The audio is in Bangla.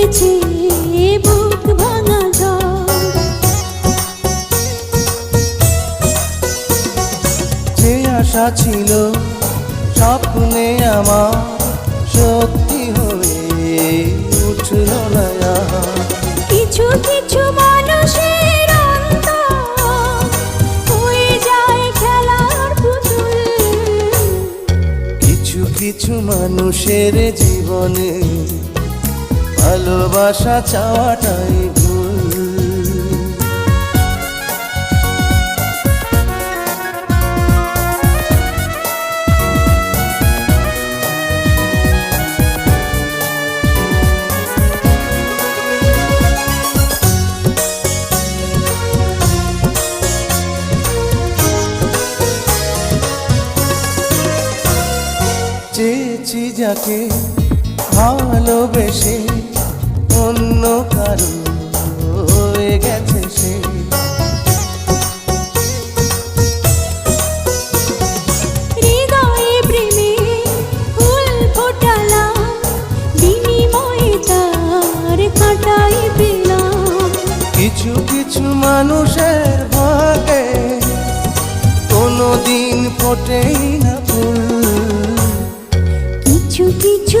তুলেছে বুক ভাঙা যে আশা ছিল স্বপ্নে আমার সত্যি হয়ে উঠল না কিছু কিছু মানুষের যায় খেলার কিছু কিছু মানুষের জীবনে ভালোবাসা চাওয়াটাই ভুল। যাকে ভালোবেসে অন্য কারও হয়ে গেছে সে। কিছু কিছু মানুষের ভাগে কোনো দিন ফোটেই না ফুল। কিছু কিছু